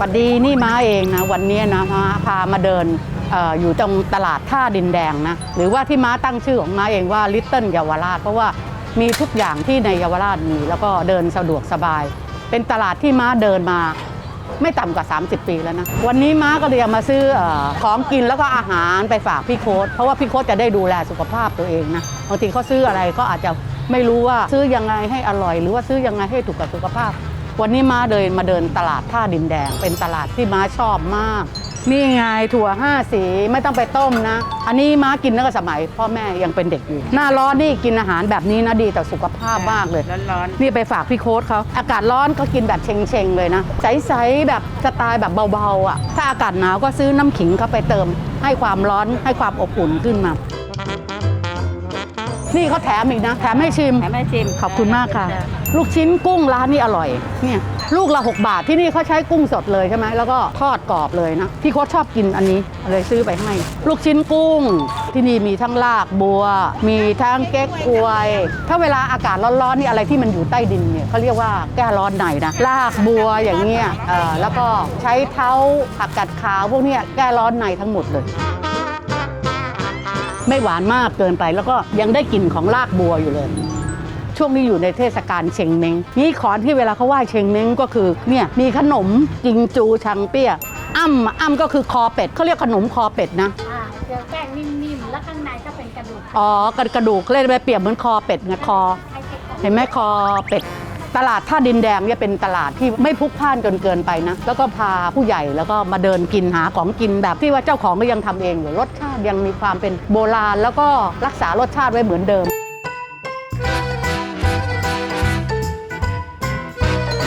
ปัดดีนี่ม้าเองนะวันนี้นะม้าพามาเดินออยู่ตรงตลาดท่าดินแดงนะหรือว่าที่ม้าตั้งชื่อของม้าเองว่าลิตเติ้ลเยาวราชเพราะว่ามีทุกอย่างที่ในเยาวราชมีแล้วก็เดินสะดวกสบาย เป็นตลาดที่ม้าเดินมาไม่ต่ำกว่า 30 ปีแล้วนะ วันนี้ม้าก็เลยมาซื้อออของกินแล้วก็อาหารไปฝากพี่โค้ดเพราะว่าพี่โค้ดจะได้ดูแลสุขภาพตัวเองนะบางทีเขาซื้ออะไรก็อาจจะไม่รู้ว่าซื้อยังไงให้อร่อย หรือว่าซื้อยังไงให้ถูกกับสุขภาพ วันนี้ม้าเดินมาเดินตลาดท่าดินแดง เป็นตลาดที่ม้าชอบมาก นี่ไงถั่วห้าสีไม่ต้องไปต้มนะ อันนี้ม้ากินตั้งแต่สมัย พ่อแม่ยังเป็นเด็กอยู่ หน้าร้อนนี่กินอาหารแบบนี้นะดีต่อสุขภาพมากเลย ร้อนนี่ไปฝากพี่โค้ดเขาอากาศร้อนก็กินแบบเชงๆเลยนะ ใสๆแบบสไตล์แบบเบาๆอะ ถ้าอากาศหนาวก็ซื้อน้ำขิงเข้าไปเติม ให้ความร้อนให้ความอบอุ่นขึ้นมา นี่เขาแถมอีกนะ แถมให้ชิม ๆแถมให้ชิมขอบคุณมากค่ะ ลูกชิ้นกุ้งร้านนี้อร่อยเนี่ยลูกละ 6 บาทที่นี่เขาใช้กุ้งสดเลยใช่ไหมแล้วก็ทอดกรอบเลยนะพี่โค้ชชอบกินอันนี้เลยซื้อไปให้ ลูกชิ้นกุ้ง ที่นี่มีทั้งลากบัว มีทั้งเก๊กควย ถ้าเวลาอากาศร้อนๆนี่อะไรที่มันอยู่ใต้ดินเนี่ยเขาเรียกว่าแก้ร้อนในนะลากบัวอย่างเงี้ยเออแล้วก็ใช้เท้าผักกัดขาวพวกเนี้ยแก้ร้อนในทั้งหมดเลยไม่หวานมากเกินไปแล้วก็ยังได้กลิ่นของรากบัวอยู่เลย ช่วงนี้อยู่ในเทศกาลเชงเม้งนี่ของที่เวลาเขาไหว้เชงเม้งก็คือเนี่ยมีขนมจิงจูชังเปี้ยอ้ำอ้ำก็คือคอเป็ดเขาเรียกขนมคอเป็ดนะอ่าเจอแป้งนิ่มๆแล้วข้างในก็เป็นกระดูกอ๋อกระกระดูกเลยไปเปรียบเหมือนคอเป็ดไงคอให้เด็กเห็นไหมคอเป็ดตลาดท่าดินแดงเนี่ยเป็นตลาดที่ไม่พลุกพล่านจนเกินไปนะ แล้วก็พาผู้ใหญ่แล้วก็มาเดินกินหาของกินแบบที่ว่าเจ้าของก็ยังทำเองอยู่รสชาติยังมีความเป็นโบราณ แล้วก็รักษารสชาติไว้เหมือนเดิม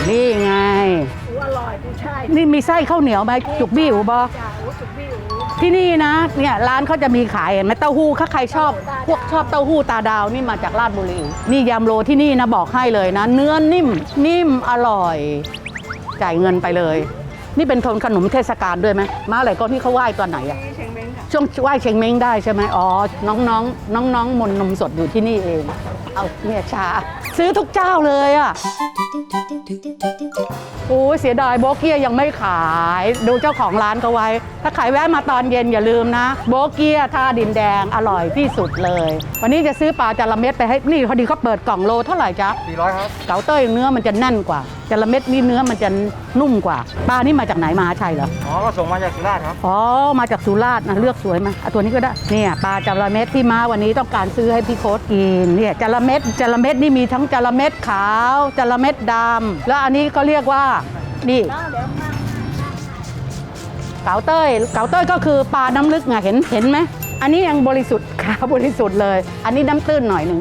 นี่ไงหูอร่อยผู้ชายนี่มีไส้ข้าวเหนียวไหมจุกบี้หูบอจ่าหูสุกวิวที่นี่นะเนี่ยร้านเขาจะมีขายเห็นไหมเต้าหู้ถ้าใครชอบ พวกชอบเต้าหู้ตาดาวนี่มาจากราชบุรีนี่ยำโรที่นี่นะบอกให้เลยนะ เนื้อนิ่มนิ่มอร่อย จ่ายเงินไปเลย นี่เป็นทนขนมเทศกาลด้วยไหมมาอะไรก็ที่เขาไหว้ตอนไหนอะเช่วงไหว้เชงเม้งได้ใช่ไหมอ๋อ น้องน้องน้องน้องๆมนนมสดอยู่ที่นี่เอง เอาเนี่ยชา ซื้อทุกเจ้าเลยอะ อ้ยเสียดายโบเกียยังไม่ขาย ดูเจ้าของร้านก็ไว้ ถ้าขายแวะมาตอนเย็นอย่าลืมนะ โบเกียท่าดินแดงอร่อยที่สุดเลย วันนี้จะซื้อปลาจาระเม็ดไปให้นี่พอดีเขาเปิดกล่องโลเท่าไหร่จ๊ะ400ครับเก๋าเต้ยเนื้อมันจะแน่นกว่าจาระเม็ดนี่เนื้อมันจะนุ่มกว่าปลานี่มาจากไหนมาชัยเหรออ๋อก็ส่งมาจากสุราษฎร์ครับอ๋อมาจากสุราษฎร์นะเลือกสวยมาเอาตัวนี้ก็ได้เนี่ยปลาจาระเม็ดที่มาวันนี้ต้องการซื้อให้พี่โค้ดกินเนี่ยจาระเม็ดจาระเม็ดนี่มีทั้งจาระเม็ดขาวจาระเม็ดดำแล้วอันนี้ก็เรียกว่า นี่เดี๋ยวมาเก๋าเต้ยเก๋าเต้ยก็คือปลาน้ำลึกไงเห็นเห็นไหมอันนี้ยังบริสุทธิ์ขาวบริสุทธิ์เลย อันนี้น้ำตื้นหน่อยหนึ่ง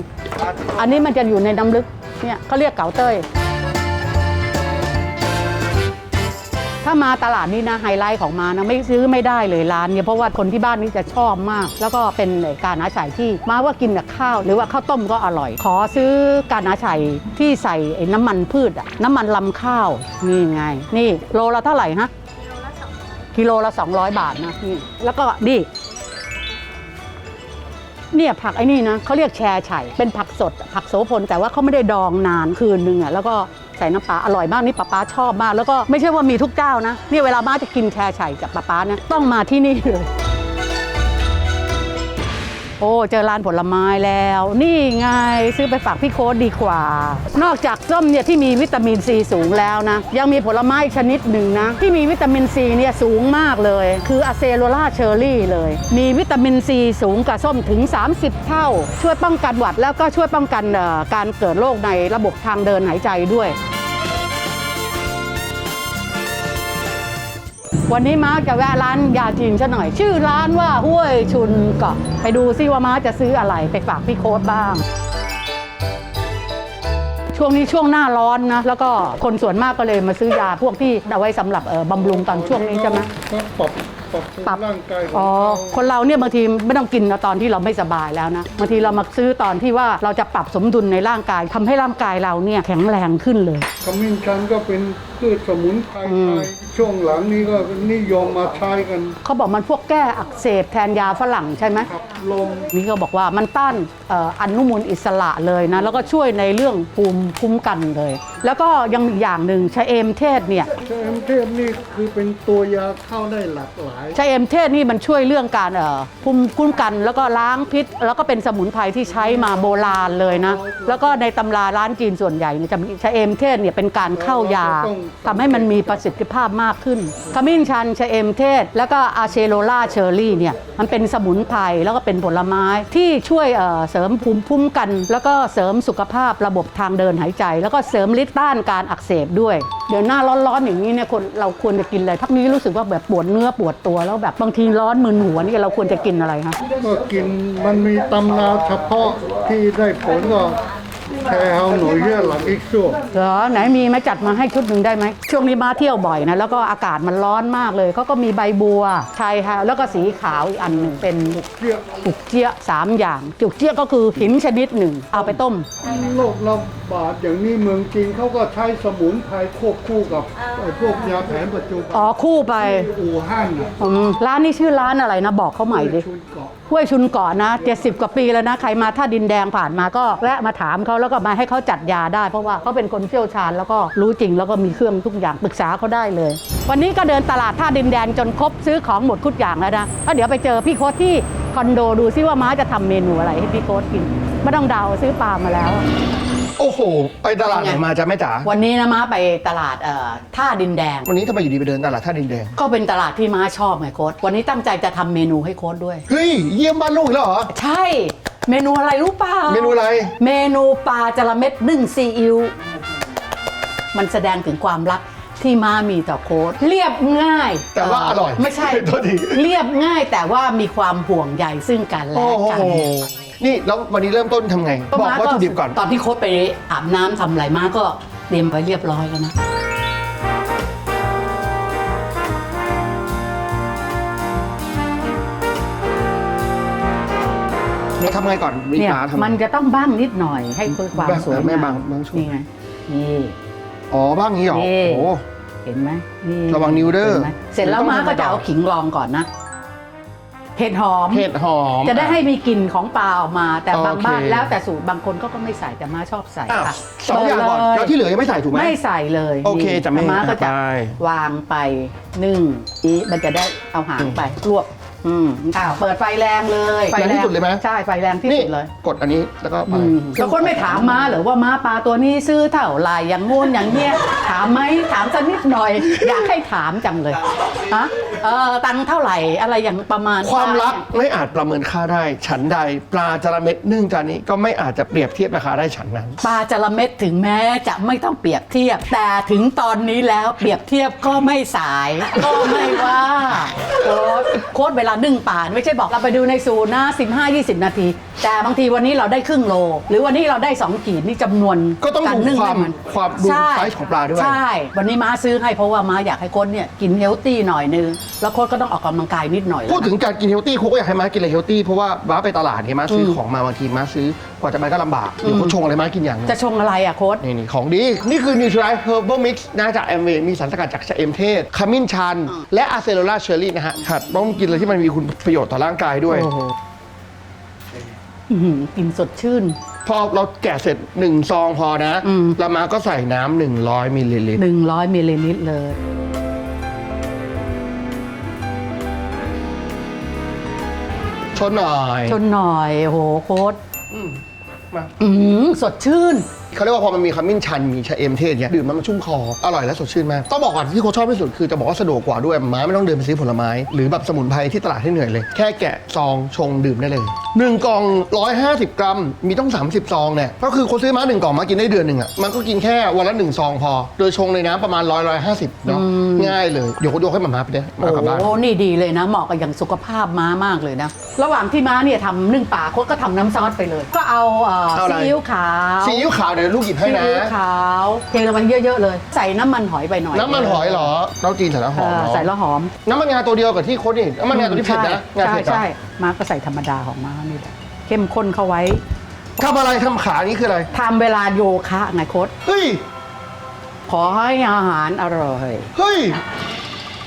อันนี้มันจะอยู่ในน้ำลึกเนี่ยเขาเรียกเก๋าเต้ย ถ้ามาตลาดนี้นะไฮไลท์ของมานะไม่ซื้อไม่ได้เลยร้านเนี่ยเพราะว่าคนที่บ้านนี่จะชอบมาก แล้วก็เป็นการอาฉายที่มาว่ากินกับข้าว หรือว่าข้าวต้มก็อร่อย ขอซื้อการอาฉายที่ใส่ไอ้น้ำมันพืชอะน้ำมันลำข้าวนี่ไง นี่โลละเท่าไหร่ฮะกิโลละ200 บาทนะนี่แล้วก็นี่เนี่ยผักไอ้นี่นะเขาเรียกแชร์ไฉ่เป็นผักสด ผักโสพลแต่ว่าเขาไม่ได้ดองนานคืนนึงอะแล้วก็ ใส่น้ำปลาอร่อยมากนี่ป้าป้าชอบมาก แล้วก็ไม่ใช่ว่ามีทุกเจ้านะนี่เวลามาจะกินแชร์ไฉ่กับป้าป้านะต้องมาที่นี่เลย โอ้เจอร้านผลไม้แล้ว นี่ไงซื้อไปฝากพี่โค้ดดีกว่า นอกจากส้มเนี่ยที่มีวิตามินซีสูงแล้วนะ ยังมีผลไม้ชนิดหนึ่งนะ ที่มีวิตามินซีเนี่ยสูงมากเลย คืออะเซโรล่าเชอร์รี่เลย มีวิตามินซีสูงกว่าส้มถึง 30 เท่า ช่วยป้องกันหวัดแล้วก็ช่วยป้องกันการเกิดโรคในระบบทางเดินหายใจด้วย วันนี้ม้าจะแวะร้านยาจีนซะหน่อย ชื่อร้านว่าห้วยชุนเกาะไปดูซิว่าม้าจะซื้ออะไรไปฝากพี่โค้ดบ้าง ช่วงนี้ช่วงหน้าร้อนนะ แล้วก็คนส่วนมากก็เลยมาซื้อยาพวกที่เอาไว้สำหรับเอ่อบำรุงตอนช่วงนี้ใช่ไหม ก็ปรับปรับปรุงปรับ ร่างกายขอ๋อองคนเราเนี่ยบางทีไม่ต้องกินนะตอนที่เราไม่สบายแล้วนะบางทีเรามาซื้อตอนที่ว่าเราจะปรับสมดุลในร่างกายทำให้ร่างกายเราเนี่ยแข็งแรงขึ้นเลย ขมิ้นชันก็เป็น พืชสมุนไพรไทยช่วงหลังนี้ก็นิยมมาใช้กัน เขาบอกมันพวกแก้อักเสบแทนยาฝรั่งใช่ไหมขับลมนี่ก็บอกว่ามันต้านเอ่ออนุมูลอิสระเลยนะ แล้วก็ช่วยในเรื่องภูมิคุ้มกันเลย แล้วก็ยังมีอีกอย่างหนึ่งชะเอมเทศเนี่ยชาเอมเทพนี่คือเป็นตัวยาเข้าได้หลากหลายชะเอมเทศนี่มันช่วยเรื่องการเอ่อภูมิคุ้มกัน แล้วก็ล้างพิษ แล้วก็เป็นสมุนไพรที่ใช้มาโบราณเลยนะ แล้วก็ในตำราร้านจีนส่วนใหญ่เนี่ยจะมีชะเอมเทศเนี่ยเป็นการเข้ายาทำให้มันมีประสิทธิภาพมากขึ้นขมิ้นชันชะเอมเทศ แล้วก็อาเชโรล่าเชอร์รี่เนี่ยมันเป็นสมุนไพรแล้วก็เป็นผลไม้ที่ช่วยเเสริมภูมิคุ้มกัน แล้วก็เสริมสุขภาพระบบทางเดินหายใจ แล้วก็เสริมฤทธิ์ต้านการอักเสบด้วย เดี๋ยวหน้าร้อนๆอย่างนี้เนี่ยคนเราควรจะกินอะไรพักนี้รู้สึกว่าแบบปวดเนื้อปวดตัวแล้วแบบบางทีร้อนมึนหัวนี่เราควรจะกินอะไรคะก็กินมันมีตำราเฉพาะที่ได้ผลก็ แชร์เอาหน่อยเยื่อหลังอีกชั่วเหรอไหนมีไหมจัดมาให้ชุดหนึ่งได้ไหมช่วงนี้มาเที่ยวบ่อยนะแล้วก็อากาศมันร้อนมากเลยเขาก็มีใบบัวชายฮะแล้วก็สีขาวอีกอันหนึ่งเป็นเรียกจุกเจี๊ยะสามอย่างจุกเจี๊ยะก็คือหินชนิดหนึ่งเอาไปต้ม โรคระบาดอย่างนี้เมืองจีนเขาก็ใช้สมุนไพรควบคู่กับไอ้พวกยาแผนปัจจุบันอ๋อคู่ไปที่อู่ฮั่นน่ะอืมร้านนี้ชื่อร้านอะไรนะบอกเขาใหม่ดิ ชุนเกาะ ห้วยชุนเก่อนนะ70 กว่าปีแล้วนะ ใครมาท่าดินแดงผ่านมาก็แวะมาถามเขาแล้วก็มาให้เขาจัดยาได้ เพราะว่าเขาเป็นคนเชี่ยวชาญแล้วก็รู้จริงแล้วก็มีเครื่องทุกอย่างปรึกษาเขาได้เลย วันนี้ก็เดินตลาดท่าดินแดงจนครบซื้อของหมดทุกอย่างแล้วนะแล้วเดี๋ยวไปเจอพี่โค้ดที่คอนโดดูซิว่าม้าจะทำเมนูอะไรให้พี่โค้ดกินไม่ต้องเดาซื้อปลามาแล้ว โอ้โห ไปตลาดไหนมาจ๊ะแม่จ๋าวันนี้นะม้าไปตลาดเอ่อท่าดินแดง วันนี้ทำไมอยู่ดีไปเดินตลาดท่าดินแดง ก็เป็นตลาดที่ม้าชอบไงโค้ดวันนี้ตั้งใจจะทำเมนูให้โค้ดด้วย เฮ้ย เยี่ยมบ้านลูกอีกแล้วเหรอ ใช่ เมนูอะไรรู้เปล่าเมนูอะไร เมนูปลาจระเม็ดนึ่งซีอิ๊วมันแสดงถึงความรักที่ม้ามีต่อโค้ดเรียบง่ายแต่ว่าอร่อยไม่ใช่ โทษที เรียบง่ายแต่ว่ามีความห่วงใยซึ่งกันและโอ้โห กัน นี่แล้ววันนี้เริ่มต้นทำไง บอกม้าวัตถุดิบก่อน ตอนที่โค้ดไปอาบน้ำทำอะไรม้าก็เตรียมไว้เรียบร้อยแล้วนะเนี่ยทำไงก่อนมีเนี่ยปลาทำมันจะต้องบ้างนิดหน่อยให้เพื่อความแบบสวยแม่งามบางบางช่วงนี่ไง นี่ อ๋อบ้างนี้เหรอนี่ โอ้โห เห็นไหมนี่ระวังนิ้วเด้อห็นไหมเสร็จแล้วม้าก็จะเอาขิงรองก่อนนะ เห็ดหอม เห็ดหอม จะได้ให้มีกลิ่นของปลาออกมา แต่บางโอเค บ้านแล้วแต่สูตรบางคนก็ก็ไม่ใส่แต่ม้าชอบใส่อ้าวค่ะสองอย่างก่อนเปิดแล้วที่เหลือยังไม่ใส่ถูกไหม ไม่ใส่เลยโอเคนี่จะไม่ม้าก็จะไปวางไปนึ่งอีมันจะได้เอาหางไปรวบ อืมอ้าวเปิดไฟแรงเลยไฟแรงที่สุดเลยไหม ใช่ไฟแรงที่นี่สุดเลยกดอันนี้แล้วก็ไปอืมแล้วคนไม่ถามม้าเหรือว่าม้าปลาตัวนี้ซื้อเท่าไหร่อย่างงู้นอย่างเงี้ยถามไหมถามสักนิดหน่อย อยากให้ถามจังเลยฮะเออตังค์เท่าไหร่อะไรอย่างประมาณความรักเนี่ยไม่อาจประเมินค่าได้ ฉันใด ปลาจระเม็ดนึ่งจานนี้ก็ไม่อาจจะเปรียบเทียบราคาได้ฉันนั้น ปลาจระเม็ดถึงแม้จะไม่ต้องเปรียบเทียบ แต่ถึงตอนนี้แล้วเปรียบเทียบก็ไม่สาย ก็ไม่ว่าโค้ดโค้ดเวลานึ่งปลาไม่ใช่บอกเราไปดูในสูตรนะ15-20 นาที แต่บางทีวันนี้เราได้ครึ่งโล หรือวันนี้เราได้2ขีดนี่จำนวนก็ต้องารดูนึ่ความให้นความดูใช่ไซส์ของปลาด้วย ใช่ วันนี้ม้าซื้อให้เพราะว่าม้าอยากให้โค้ดเนี่ยกินเฮลตี้หน่อยนึงแล้วโค้ดก็ต้องออกกำลังกายนิดหน่อยแล้วนะพูดถึงการกินเฮลตี้ครูก็อยากให้ม้ากินอะไรเฮลตี้เพราะว่าม้าไปตลาดเนี่ยม้าซื้อของมาบางทีม้าซื้อกว่าจะไปก็ลำบากหรือเขาชงอะไรม้ากินอย่างหนึง จะชงอะไรอะโค้ด นี่นี่ของดี นี่คือ n u t r i Herbal Mix นะจากแอมเวมีสารสกัดจากชะเอมเทศ ขมิ้นชัน และอะเซโ l ล่าเชอร์รี่นะฮะหัดต้องกินอะไรที่มันมีคุณประโยชน์ต่อร่างกายด้วยอื้อหือกินสดชื่น พอเราแกะเสร็จหนึ่งซองพอนะอืม แล้วม้าก็ใส่น้ำหนึ่งร้อยมิลลิลิตร 100มิลลิลิตรเลย ชนหน่อยชนหน่อยโหโค้ดอืมมา อืมสดชื่นเขาเรียกว่าพอมันมีขมิ้นชันมีชะเอมเทศเนี่ยดื่มแล้วมันชุ่มคออร่อยและสดชื่นมากต้องบอกก่อนที่เขาชอบที่สุดคือจะบอกว่าสะดวกกว่าด้วยม้าไม่ต้องเดินไปซื้อผลไม้ หรือแบบสมุนไพรที่ตลาดให้เหนื่อยเลย แค่แกะซองชงดื่มได้เลยหนึ่งกล่อง 150 กรัม มีต้อง 30 ซองเนี่ยก็คือคนซื้อม้าหนึ่งกล่องมากินได้เดือนหนึ่งอะมันก็กินแค่วันละหนึ่งซองพอ โดยชงในน้ำประมาณร้อยร้อยห้าสิบเนาะง่ายเลยเดี๋ยวเขายกให้หมาม้าไปเลยมาโอ้กลับบ้านโหนี่ดีเลยนะเหมาะกับอย่างสุขภาพม้ามากเลยนะระหว่างที่ม้าเนี่ยทำนึ่งป่าโค้ดก็ทำน้ำซอสไปเลย ก็เอาเอ่อเอาอะไรซีอิ๊วขาวซีอิ๊วขาวเดี๋ยวลูกหยิบให้ซีนะ อิ๊วขาวเทลงไปเยอะๆเลย ใส่น้ำมันหอยไปหน่อยน้ำมันหอยเหรอเราจีนใส่น้ำหเออมอเนาะใส่แล้วหอมน้ำมันงาตัวเดียวกับที่โค้ดนี่น้ำมันงาตัวที่เผ็ดนะงาใช่เผ็ดเหรอใช่ม้าก็ใส่ธรรมดาของม้านี่แหละเข้มข้นเข้าไว้ทำอะไรทำขานี่คืออะไรทำเวลาโยคะไงโค้ดเฮ้ยขอให้อาหารอร่อยเฮ้ย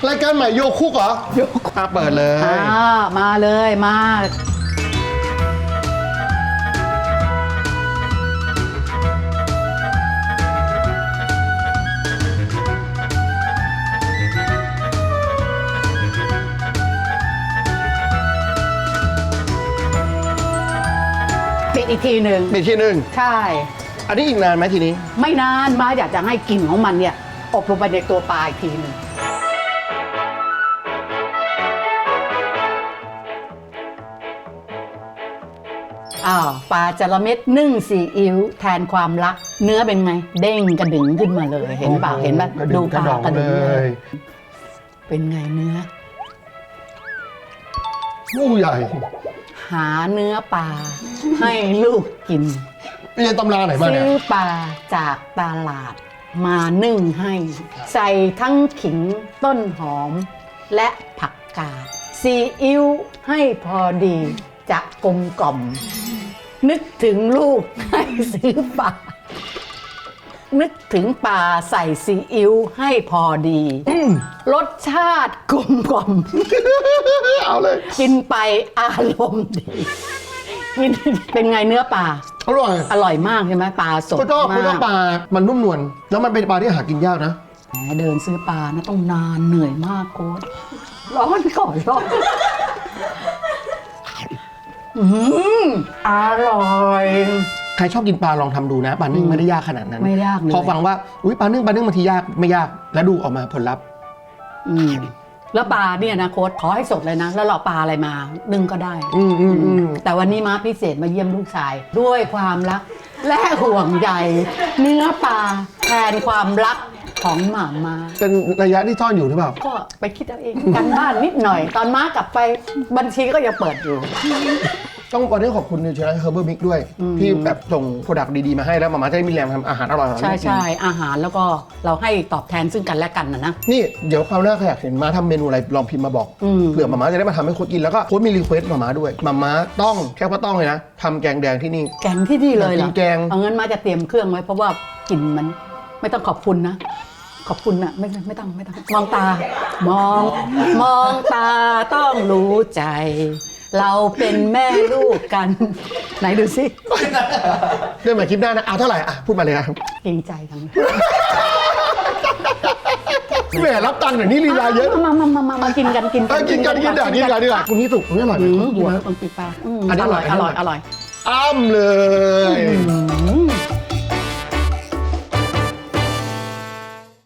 รายการใหม่โยคุกเหรอโยคุกเปิดเลย อ่ามาเลยมา ทีหนึ่งมีที่หนึ่งใช่ อันนี้อีกนานไหมทีนี้ ไม่นานมาอยากจะให้กลิ่นของมันเนี่ยอบลงไปในตัวปลาอีกทีหนึ่งอ้าวปลาจระเม็ดนึ่งซีอิ๊วแทนความรัก เนื้อเป็นไง เด้งกระดึงขึ้นมาเลย เห็นเปล่าเห็นไหมกระดูงปลากระดึงเลเลย ย เป็นไงเนื้อลูกใหญ่ หาเนื้อปลาให้ลูกกิน เรียนตำราไหนมาเนี่ย ซื้อปลาจากตลาดมานึ่งให้ ใส่ทั้งขิงต้นหอม และผักกาดซีอิ๊วให้พอดีจะกลมกล่อม นึกถึงลูกให้ซื้อปลา นึกถึงปลาใส่ซีอิ๊วให้พอดี รสชาติกลมกล่อม เอาเลย กินไปอารมณ์ดีกินเป็นไงเนื้อปลา อร่อยอร่อยมากใช่ไหมปลาสดก็ชอบมาคือว่ากปลามันนุ่มนวลแล้วมันเป็นปลาที่หากินยากนะ แหมเดินซื้อปลานะต้องนานเหนื่อยมากโค้ดร้อนก่อนร้อนอืมอร่อยใครชอบกินปลาลองทำดูนะปลานึ่งไม่ได้ยากขนาดนั้น ไม่ยากเลยพอฟังว่าอุ้ยปลานึ่งปลานึ่งบางทียากไม่ยากแล้วดูออกมาผลลัพธ์อืมแล้วปลาเนี่ยนะโค้ดขอให้สดเลยนะ แล้วเราปลาอะไรมานึ่งก็ได้อืมอืมอืมแต่วันนี้มาพิเศษมาเยี่ยมลูกชาย ด้วยความรัก และห่วงใยเนื้อปลาแทนความรักของหมามาเป็นระยะที่ซ่อนอยู่หรือเปล่า ก็ไปคิดเอาเองกันบ้านนิดหน่อย ตอนม้ากลับไปบัญชีก็ยังเปิดอยู่ ต้องวันนี้ขอบคุณนิวเชอร์เฮอร์เบอร์มิกด้วยอืมที่แบบส่งโปรดักต์ดีๆ มาให้แล้วหมาม่าจะได้มีแรงทำอาหารอร่อยๆใช่ให้กินใช่อาหารแล้วก็เราให้ตอบแทนซึ่งกันและกันนะนะนี่เดี๋ยวคราวหน้าใครอยากเห็นมาทำเมนูอะไรลองพิมพ์มาบอกอืมเผื่อหมาม่าจะได้มาทำให้โค้ดกินแล้วก็โค้ดมีรีเควสต์หมาม่าด้วยหมาม่าต้องแค่ว่าต้องเลยนะทำแกงแดงที่นี่แกงที่นี่เลยเหรอยากกิอนแกงเอางั้นมาจะเตรียมเครื่องไว้เพราะว่ากลิ่นมันไม่ต้องขอบคุณนะขอบคุณนะไม่ไม่ต้องไม่ต้อง มองตา มอง มองตาต้องรู้ใจ เราเป็นแม่ลูกกัน ไหนดูสิเรื่องใหม่คลิปหน้านะเอาเท่าไหร่อะพูดมาเลยครับเกรงใจจังเลยแหมรับตังค์หน่อยนี่ลีลาเยอะ มามามามามากินกันกินเอ้ยกินกันกินด่ากินกันดีกว่าคุณนี่สุกคุณนี่อร่อยไหมอืมคุณหัวไหมตรงปีปลาอืมอันนี้ออร่ร่ออยยอร่อย อร่อยอ้ำเลย อืม